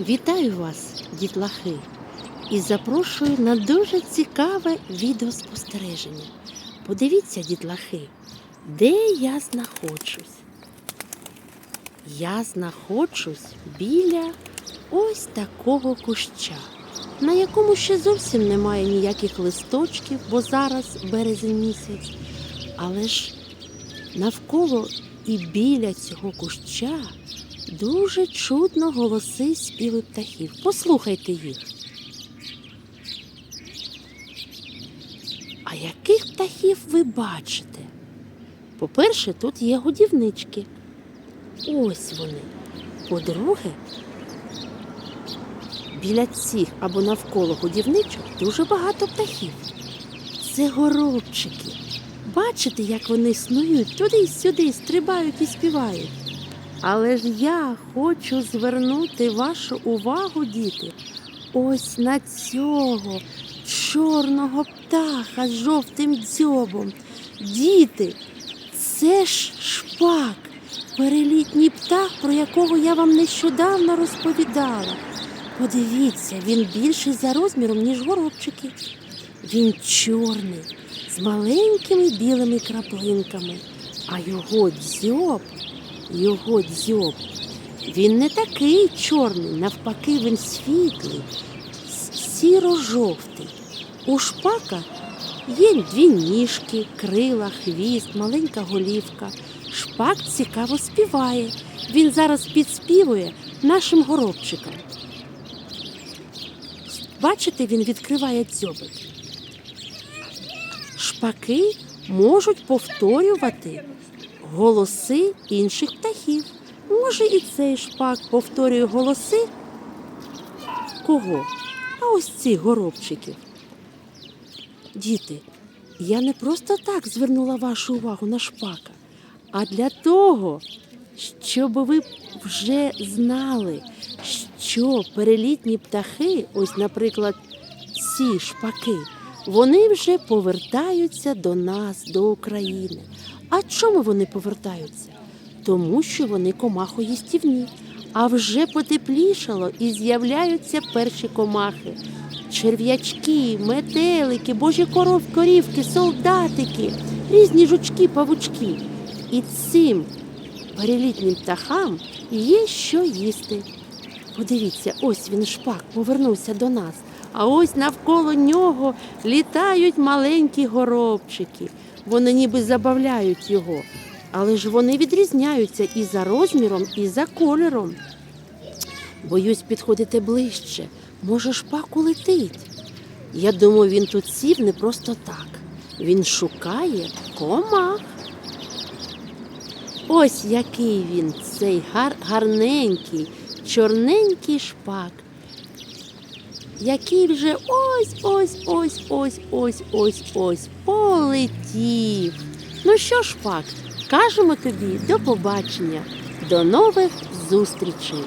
Вітаю вас, дітлахи, і запрошую на дуже цікаве відеоспостереження. Подивіться, дітлахи, де я знаходжусь. Я знаходжусь біля ось такого куща, на якому ще зовсім немає ніяких листочків, бо зараз березень місяць. Але ж навколо і біля цього куща Дуже чутно голоси співи птахів. Послухайте їх. А яких птахів ви бачите? По-перше, тут є годівнички. Ось вони. По-друге, біля цих або навколо годівничок дуже багато птахів. Це горобчики. Бачите, як вони снують туди й сюди, стрибають і співають. Але ж я хочу звернути вашу увагу, діти, ось на цього чорного птаха з жовтим дзьобом. Діти, це ж шпак, перелітній птах, про якого я вам нещодавно розповідала. Подивіться, він більший за розміром, ніж горобчики. Він чорний, з маленькими білими краплинками, а його дзьоб його дзьоб. Він не такий чорний, навпаки, він світлий, сіро-жовтий. У шпака є дві ніжки, крила, хвіст, маленька голівка. Шпак цікаво співає. Він зараз підспівує нашим горобчикам. Бачите, він відкриває дзьобик. Шпаки можуть повторювати голоси інших птахів. Може, і цей шпак повторює голоси кого? А ось цих горобчиків. Діти, я не просто так звернула вашу увагу на шпака, а для того, щоб ви вже знали, що перелітні птахи, ось, наприклад, ці шпаки, вони вже повертаються до нас, до України. А чому вони повертаються? Тому що вони комахоїстівні. А вже потеплішало і з'являються перші комахи. Черв'ячки, метелики, божі коров, корівки, солдатики, різні жучки, павучки. І цим перелітнім птахам є що їсти. Подивіться, ось він шпак повернувся до нас. А ось навколо нього літають маленькі горобчики. Вони ніби забавляють його, але ж вони відрізняються і за розміром, і за кольором. Боюсь підходити ближче. Може, шпак улетить. Я думаю, він тут сів не просто так. Він шукає комах. Ось який він, цей гар- гарненький, чорненький шпак який вже ось ось ось ось ось ось ось полетів. Ну що ж, факт, кажемо тобі до побачення, до нових зустрічей.